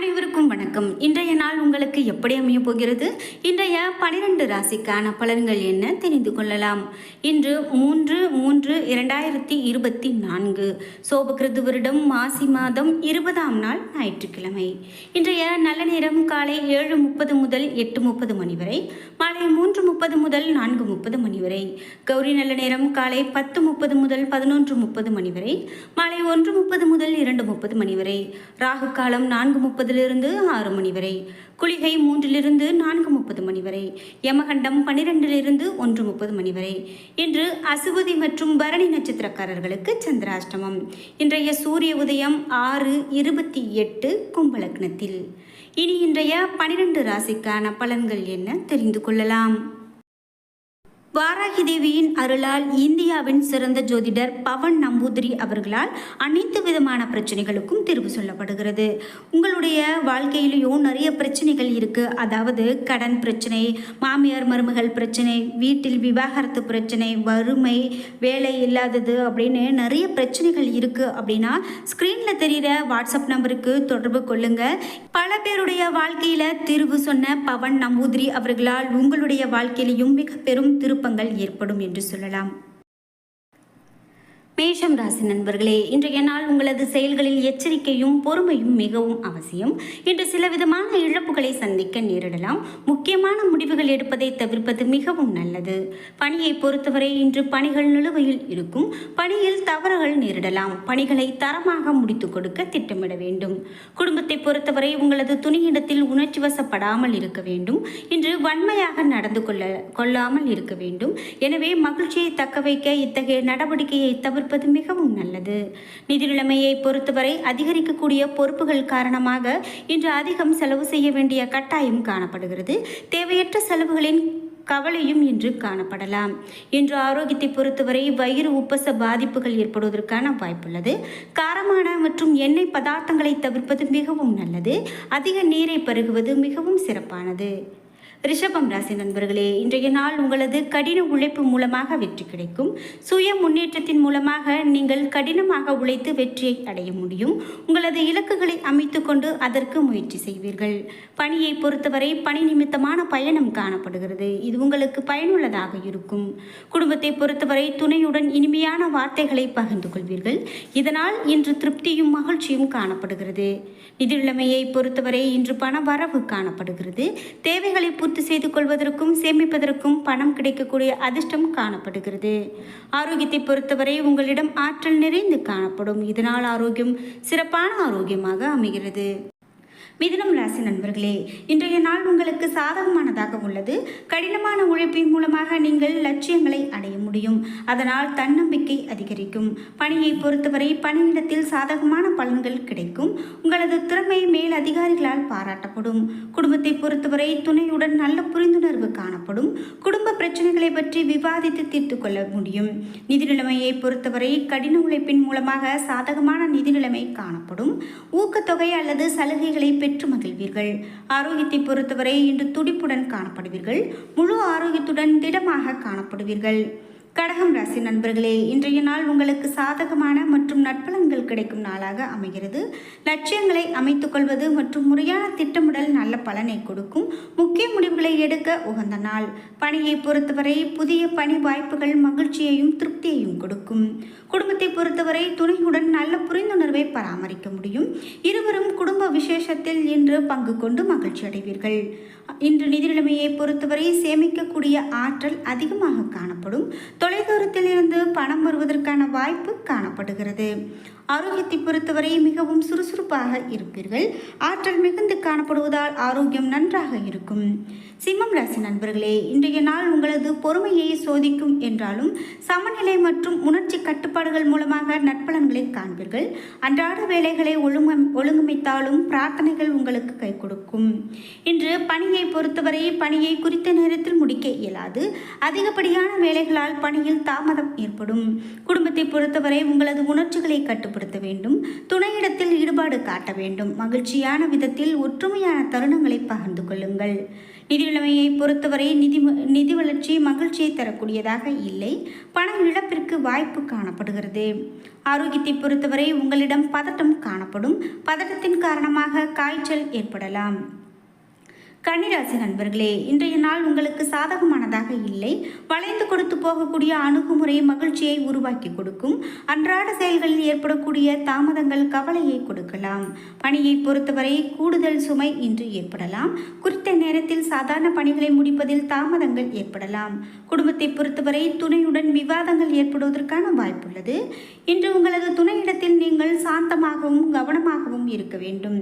அனைவருக்கும் வணக்கம். இன்றைய நாள் உங்களுக்கு எப்படி அமைய போகிறது? இன்றைய பனிரெண்டு ராசிக்கான பலன்கள் என்ன தெரிந்து கொள்ளலாம். இன்று மூன்று மூன்று இரண்டாயிரத்தி இருபத்தி நான்கு. சோபகிருது வருடம் மாசி மாதம் இருபதாம் நாள் ஞாயிற்றுக்கிழமை. இன்றைய நல்ல நேரம் காலை ஏழு முப்பது முதல் எட்டு முப்பது மணி வரை மாலை மூன்று முப்பது முதல் நான்கு முப்பது மணி வரை கௌரி நல்ல நேரம் காலை பத்து முப்பது முதல் பதினொன்று முப்பது மணி வரை மாலை ஒன்று முப்பது முதல் இரண்டு முப்பது மணி வரை ராகு காலம் நான்கு முப்பது முப்பதிலிருந்து ஆறு மணி வரை. குளிகை மூன்றிலிருந்து நான்கு முப்பது மணி வரை. யமகண்டம் பன்னிரெண்டிலிருந்து ஒன்று முப்பது மணி வரை. இன்று அசுவதி மற்றும் பரணி நட்சத்திரக்காரர்களுக்கு சந்திராஷ்டமம். இன்றைய சூரிய உதயம் ஆறு இருபத்தி எட்டு கும்பலக்னத்தில். இனி இன்றைய பனிரெண்டு ராசிக்கான பலன்கள் என்ன தெரிந்து கொள்ளலாம்? வாராகி தேவியின் அருளால் இந்தியாவின் சிறந்த ஜோதிடர் பவன் நம்பூதிரி அவர்களால் அனைத்து விதமான பிரச்சனைகளுக்கும் தீர்வு சொல்லப்படுகிறது. உங்களுடைய வாழ்க்கையிலையும் நிறைய பிரச்சனைகள் இருக்கு. அதாவது கடன் பிரச்சனை மாமியார் மருமகள் பிரச்சனை வீட்டில் விவாகரத்து பிரச்சனை வறுமை வேலை இல்லாதது அப்படின்னு நிறைய பிரச்சனைகள் இருக்கு அப்படின்னா ஸ்க்ரீனில் தெரிகிற வாட்ஸ்அப் நம்பருக்கு தொடர்பு கொள்ளுங்க. பல பேருடைய வாழ்க்கையில தீர்வு சொன்ன பவன் நம்பூதிரி அவர்களால் உங்களுடைய வாழ்க்கையிலையும் மிக பெரும் திரு விருப்பங்கள் ஏற்படும் என்று சொல்லலாம். மேஷம் ராசி நண்பர்களே இன்றைய நாள் உங்களது செயல்களில் எச்சரிக்கையும் பொறுமையும் மிகவும் அவசியம். இன்று சில விதமான இழப்புகளை சந்திக்க நேரிடலாம். முக்கியமான முடிவுகள் எடுப்பதை தவிர்ப்பது மிகவும் நல்லது. பணியை பொறுத்தவரை இன்று பணிகள் நிலுவையில் இருக்கும். பணியில் தவறுகள் நேரிடலாம். பணிகளை தரமாக முடித்துக் கொடுக்க திட்டமிட வேண்டும். குடும்பத்தை பொறுத்தவரை உங்களது துணியிடத்தில் உணர்ச்சி வசப்படாமல் இருக்க வேண்டும். இன்று வன்மையாக நடந்து கொள்ள கொள்ளாமல் இருக்க வேண்டும். எனவே மகிழ்ச்சியை தக்க வைக்க இத்தகைய நடவடிக்கையை தவிர்ப்பது மிகவும் நல்லது. நிதி நிலைமையை பொறுத்தவரை அதிகரிக்கக்கூடிய பொறுப்புகள் காரணமாக இன்று அதிகம் செலவு செய்ய வேண்டிய கட்டாயம் காணப்படுகிறது. தேவையற்ற செலவுகளின் கவலையும் இன்று காணப்படலாம். இன்று ஆரோக்கியத்தை பொறுத்தவரை வயிறு உப்பச பாதிப்புகள் ஏற்படுவதற்கான வாய்ப்புள்ளது. காரமான மற்றும் எண்ணெய் பதார்த்தங்களை தவிர்ப்பது மிகவும் நல்லது. அதிக நீரை பருகுவது மிகவும் சிறப்பானது. ரிஷபம் ராசி நண்பர்களே இன்றைய நாள் உங்களது கடின உழைப்பு மூலமாக வெற்றி கிடைக்கும். சுய முன்னேற்றத்தின் மூலமாக நீங்கள் கடினமாக உழைத்து வெற்றியை அடைய முடியும். உங்களது இலக்குகளை அமைத்துக்கொண்டு அதற்கு முயற்சி செய்வீர்கள். பணியை பொறுத்தவரை பணி நிமித்தமான பயணம் காணப்படுகிறது. இது உங்களுக்கு பயனுள்ளதாக இருக்கும். குடும்பத்தை பொறுத்தவரை துணையுடன் இனிமையான வார்த்தைகளை பகிர்ந்து கொள்வீர்கள். இதனால் இன்று திருப்தியும் மகிழ்ச்சியும் காணப்படுகிறது. நிதி நிலைமையை பொறுத்தவரை இன்று பண வரவு காணப்படுகிறது. தேவைகளை முத்து செய்து கொள்வதற்கும் சேமிப்பதற்கும் பணம் கிடைக்கக்கூடிய அதிர்ஷ்டம் காணப்படுகிறது. ஆரோக்கியத்தை பொறுத்தவரை உங்களிடம் ஆற்றல் நிறைந்து காணப்படும். இதனால் ஆரோக்கியம் சிறப்பான ஆரோக்கியமாக அமைகிறது. மிதுனம் ராசி நண்பர்களே இன்றைய நாள் உங்களுக்கு சாதகமானதாக உள்ளது. கடினமான உழைப்பின் மூலமாக நீங்கள் லட்சியங்களை அடைய முடியும். அதனால் தன்னம்பிக்கை அதிகரிக்கும். பணியை பொறுத்தவரை பணியிடத்தில் சாதகமான பலன்கள் கிடைக்கும். உங்களது திறமை மேல் அதிகாரிகளால் பாராட்டப்படும். குடும்பத்தை பொறுத்தவரை துணையுடன் நல்ல புரிந்துணர்வு காணப்படும். குடும்ப பிரச்சனைகளை பற்றி விவாதித்து தீர்த்து கொள்ள முடியும். நிதி நிலைமையை பொறுத்தவரை கடின உழைப்பின் மூலமாக சாதகமான நிதி நிலைமை காணப்படும். ஊக்கத்தொகை அல்லது சலுகைகளை பெற்று மகிழ்வீர்கள். ஆரோக்கியத்தை பொறுத்தவரை இன்று துடிப்புடன் காணப்படுவீர்கள். முழு ஆரோக்கியத்துடன் திடமாக காணப்படுவீர்கள். கடகம் ராசி நண்பர்களே இன்றைய நாள் உங்களுக்கு சாதகமான மற்றும் நற்பலன்கள் கிடைக்கும் நாளாக அமைகிறது. லட்சியங்களை அமைத்துக்கொள்வது மற்றும் முறையான திட்டமிடல் நல்ல பலனை கொடுக்கும் முக்கிய முடிவுகளை எடுக்க உகந்த நாள். பணியை பொறுத்தவரை புதிய பணி வாய்ப்புகள் மகிழ்ச்சியையும் திருப்தியையும் கொடுக்கும். குடும்பத்தை பொறுத்தவரை துணையுடன் நல்ல புரிந்துணர்வை பராமரிக்க முடியும். இருவரும் குடும்ப விசேஷத்தில் இன்று பங்கு கொண்டு மகிழ்ச்சி அடைவீர்கள் இன்று நிதி நிலைமையை பொறுத்தவரை சேமிக்கக்கூடிய ஆற்றல் அதிகமாக காணப்படும். தொலைதூரத்தில் இருந்து பணம் வருவதற்கான வாய்ப்பு காணப்படுகிறது. ஆரோக்கியத்தை பொறுத்தவரை மிகவும் சுறுசுறுப்பாக இருப்பீர்கள். ஆற்றல் மிகுந்து காணப்படுவதால் ஆரோக்கியம் நன்றாக இருக்கும். சிம்மம் ராசி நண்பர்களே இன்றைய நாள் உங்களது பொறுமையை சோதிக்கும் என்றாலும் சமநிலை மற்றும் உணர்ச்சி கட்டுப்பாடுகள் மூலமாக நற்பலன்களை காண்பீர்கள். அன்றாட வேலைகளை ஒழுங்கு ஒழுங்கமைத்தாலும் பிரார்த்தனைகள் உங்களுக்கு கை கொடுக்கும். இன்று பணியை பொறுத்தவரை பணியை குறித்த நேரத்தில் முடிக்க இயலாது. அதிகப்படியான வேலைகளால் பணியில் தாமதம் ஏற்படும். குடும்பத்தை பொறுத்தவரை உங்களது உணர்ச்சிகளை ஏற்படுத்த வேண்டும். துணையிடத்தில் ஈடுபாடு காட்ட வேண்டும். மகிழ்ச்சியான விதத்தில் ஒற்றுமையான தருணங்களை பகிர்ந்து கொள்ளுங்கள். நிதி நிலைமையை பொறுத்தவரை நிதி நிதி வளர்ச்சி மகிழ்ச்சியை தரக்கூடியதாக இல்லை. பணம் இழப்பிற்கு வாய்ப்பு காணப்படுகிறது. ஆரோக்கியத்தை பொறுத்தவரை உங்களிடம் பதட்டம் காணப்படும். பதட்டத்தின் காரணமாக காய்ச்சல் ஏற்படலாம். கன்னிராசி நண்பர்களே இன்றைய நாள் உங்களுக்கு சாதகமானதாக இல்லை. வளைந்து கொடுத்து போகக்கூடிய அணுகுமுறை மகிழ்ச்சியை உருவாக்கி கொடுக்கும். அன்றாட செயல்களில் ஏற்படக்கூடிய தாமதங்கள் கவலையை கொடுக்கலாம். பணியை பொறுத்தவரை கூடுதல் சுமை இன்று ஏற்படலாம். குறிப்பிட்ட நேரத்தில் சாதாரண பணிகளை முடிப்பதில் தாமதங்கள் ஏற்படலாம். குடும்பத்தை பொறுத்தவரை துணையுடன் விவாதங்கள் ஏற்படுவதற்கான வாய்ப்புள்ளது. இன்று உங்களது துணையிடத்தில் நீங்கள் சாந்தமாகவும் கவனமாகவும் இருக்க வேண்டும்.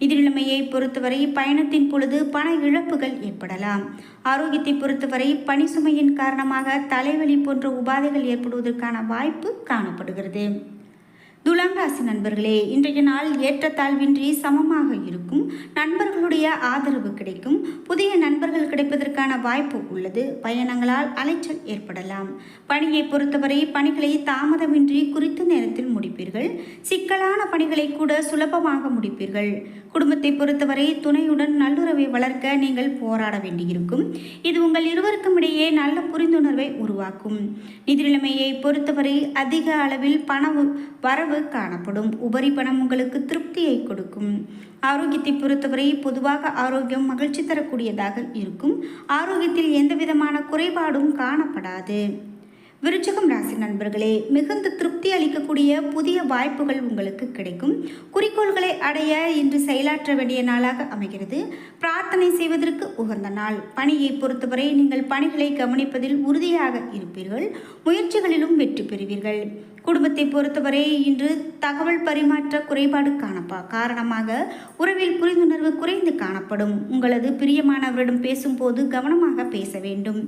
நிதி நிலைமையை பொறுத்தவரை பயணத்தின் பொழுது பண இழப்புகள் ஏற்படலாம். ஆரோக்கியத்தை பொறுத்தவரை பணி சுமையின் காரணமாக தலைவலி போன்ற உபாதைகள் ஏற்படுவதற்கான வாய்ப்பு காணப்படுகிறது. துலாம் ராசி நண்பர்களே இன்றைய நாள் ஏற்றத்தாழ்வின்றி சமமாக இருக்கும். நண்பர்களுடைய ஆதரவு கிடைக்கும். புதிய நண்பர்கள் கிடைப்பதற்கான வாய்ப்பு உள்ளது. பயணங்களால் அலைச்சல் ஏற்படலாம். பணியை பொறுத்தவரை பணிகளை தாமதமின்றி குறித்த நேரத்தில் முடிப்பீர்கள். சிக்கலான பணிகளை கூட சுலபமாக முடிப்பீர்கள். குடும்பத்தை பொறுத்தவரை துணையுடன் நல்லுறவை வளர்க்க நீங்கள் போராட வேண்டியிருக்கும். இது உங்கள் இருவருக்கும் இடையே நல்ல புரிந்துணர்வை உருவாக்கும். நிதிநிலைமையை பொறுத்தவரை அதிக அளவில் பண வரவு காணப்படும். உபரி பணம் உங்களுக்கு திருப்தியை கொடுக்கும். ஆரோக்கியத்தை பொறுத்தவரை பொதுவாக ஆரோக்கியம் மகிழ்ச்சி தரக்கூடியதாக இருக்கும். ஆரோக்கியத்தில் எந்த விதமான குறைபாடும் காணப்படாது. விருச்சகம் ராசி நண்பர்களே மிகுந்த திருப்தி அளிக்கக்கூடிய புதிய வாய்ப்புகள் உங்களுக்கு கிடைக்கும். குறிக்கோள்களை அடைய இன்று செயலாற்ற வேண்டிய நாளாக அமைகிறது. பிரார்த்தனை செய்வதற்கு உகந்த நாள். பணியை பொறுத்தவரை நீங்கள் பணிகளை கவனிப்பதில் உறுதியாக இருப்பீர்கள். முயற்சிகளிலும் வெற்றி பெறுவீர்கள். குடும்பத்தை பொறுத்தவரை இன்று தகவல் பரிமாற்ற குறைபாடு காணப்பா காரணமாக உறவில் புரிந்துணர்வு குறைந்து காணப்படும். உங்களது பிரியமானவரிடம் பேசும்போது கவனமாக பேச வேண்டும்.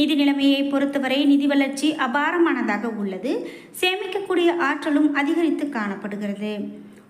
நிதி நிலைமையை பொறுத்தவரை நிதி வளர்ச்சி அபாரமானதாக உள்ளது. சேமிக்கக்கூடிய ஆற்றலும் அதிகரித்து காணப்படுகிறது.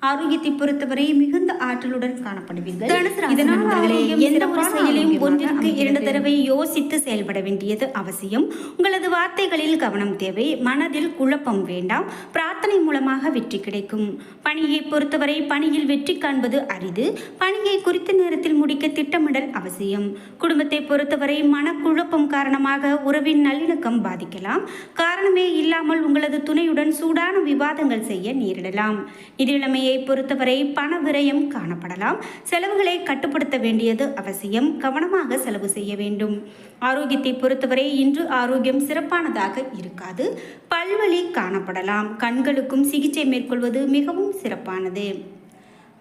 ஆரோக்கியத்தை பொறுத்தவரை மிகுந்த ஆற்றலுடன் காணப்படுவீர்கள். இதனால் எந்த ஒரு செயலையும் ஒன்றிற்கு இரண்டு. தடவை யோசித்து செயல்பட வேண்டியது அவசியம். உங்களது வார்த்தைகளில் கவனம் தேவை. மனதில் குழப்பம் வேண்டாம். பிரார்த்தனை மூலமாக வெற்றி கிடைக்கும். பணியை பொறுத்தவரை பணியில் வெற்றி காண்பது அரிது. பணியை குறித்த நேரத்தில் முடிக்க திட்டமிடல் அவசியம். குடும்பத்தை பொறுத்தவரை மனக்குழப்பம் காரணமாக உறவின் நல்லிணக்கம் பாதிக்கலாம். காரணமே இல்லாமல் உங்களது துணையுடன் சூடான விவாதங்கள் செய்ய நேரிடலாம். நிதி நிலைமையை பொறுத்தவரை பண விரயம் காணப்படலாம். செலவுகளை கட்டுப்படுத்த வேண்டியது அவசியம். கவனமாக செலவு செய்ய வேண்டும். ஆரோக்கியத்தை பொறுத்தவரை இன்று ஆரோக்கியம் சிறப்பானதாக இருக்காது. பல்வழி காணப்படலாம். கண்களுக்கும் சிகிச்சை மேற்கொள்வது மிகவும் சிறப்பானது.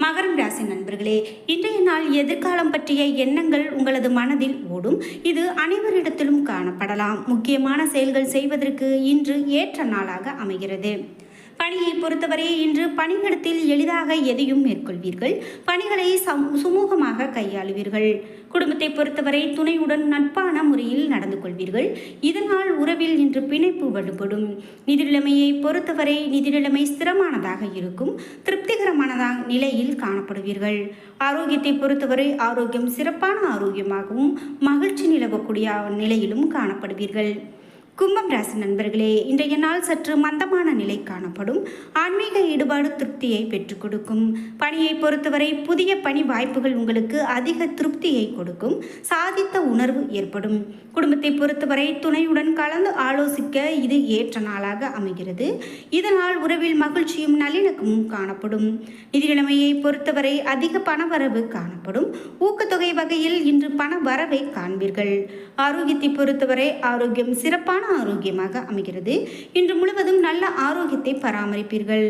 மகரம் ராசி நண்பர்களே இன்றைய நாள் எதிர்காலம் பற்றிய எண்ணங்கள் உங்களது மனதில் ஓடும். இது அனைவரிடத்திலும் காணப்படலாம். முக்கியமான செயல்கள் செய்வதற்கு இன்று ஏற்ற நாளாக அமைகிறது. பணியை பொறுத்தவரை இன்று பணியிடத்தில் எளிதாக எதையும் மேற்கொள்வீர்கள். பணிகளை சுமூகமாக கையாளுவீர்கள். குடும்பத்தை பொறுத்தவரை துணையுடன் நட்பான முறையில் நடந்து கொள்வீர்கள். இதனால் உறவில் இன்று பிணைப்பு வலுப்படும். நிதி நிலைமையை பொறுத்தவரை நிதிநிலைமை ஸ்திரமானதாக இருக்கும். திருப்திகரமானதாக நிலையில் காணப்படுவீர்கள். ஆரோக்கியத்தை பொறுத்தவரை ஆரோக்கியம் சிறப்பான ஆரோக்கியமாகவும் மகிழ்ச்சி நிலவக்கூடிய நிலையிலும் காணப்படுவீர்கள். கும்பம் ராசி நண்பர்களே இன்றைய நாள் சற்று மந்தமான நிலை காணப்படும். ஆன்மீக ஈடுபாடு திருப்தியை பெற்றுக் கொடுக்கும். பணியை பொறுத்தவரை புதிய பணி வாய்ப்புகள் உங்களுக்கு அதிக திருப்தியை கொடுக்கும். சாதித்த உணர்வு ஏற்படும். குடும்பத்தை பொறுத்தவரை துணையுடன் கலந்து ஆலோசிக்க இது ஏற்ற நாளாக அமைகிறது. இதனால் உறவில் மகிழ்ச்சியும் நல்லிணக்கமும் காணப்படும். நிதிநிலைமையை பொறுத்தவரை அதிக பணவரவு காணப்படும். ஊக்கத்தொகை வகையில் இன்று பண வரவை காண்பீர்கள். ஆரோக்கியத்தை பொறுத்தவரை ஆரோக்கியம் சிறப்பான ஆரோக்கியமாக அமைகிறது. இன்று முழுவதும் நல்ல ஆரோக்கியத்தை பராமரிப்பீர்கள்.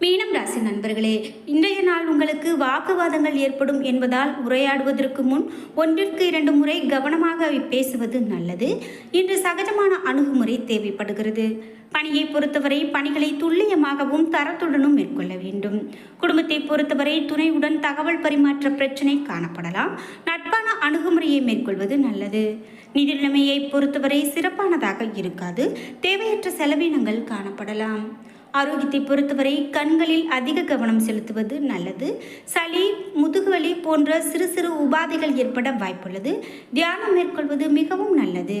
மீனம் ராசி நண்பர்களே இன்றைய நாள் உங்களுக்கு வாக்குவாதங்கள் ஏற்படும் என்பதால் உரையாடுவதற்கு முன் ஒன்றிற்கு இரண்டு முறை கவனமாக பேசுவது நல்லது. இன்று சகஜமான அணுகுமுறை தேவைப்படுகிறது. பணியை பொறுத்தவரை பணிகளை துல்லியமாகவும் தரத்துடனும் மேற்கொள்ள வேண்டும். குடும்பத்தை பொறுத்தவரை துணையுடன் தகவல் பரிமாற்ற பிரச்சினை காணப்படலாம். நட்பான அணுகுமுறையை மேற்கொள்வது நல்லது. நிதி நிலைமையை பொறுத்தவரை சிறப்பானதாக இருக்காது. தேவையற்ற செலவினங்கள் காணப்படலாம். ஆரோக்கியத்தை பொறுத்தவரை கண்களில் அதிக கவனம் செலுத்துவது நல்லது. சளி முதுகுவலி போன்ற சிறு சிறு உபாதைகள் ஏற்பட வாய்ப்புள்ளது. தியானம் மேற்கொள்வது மிகவும் நல்லது.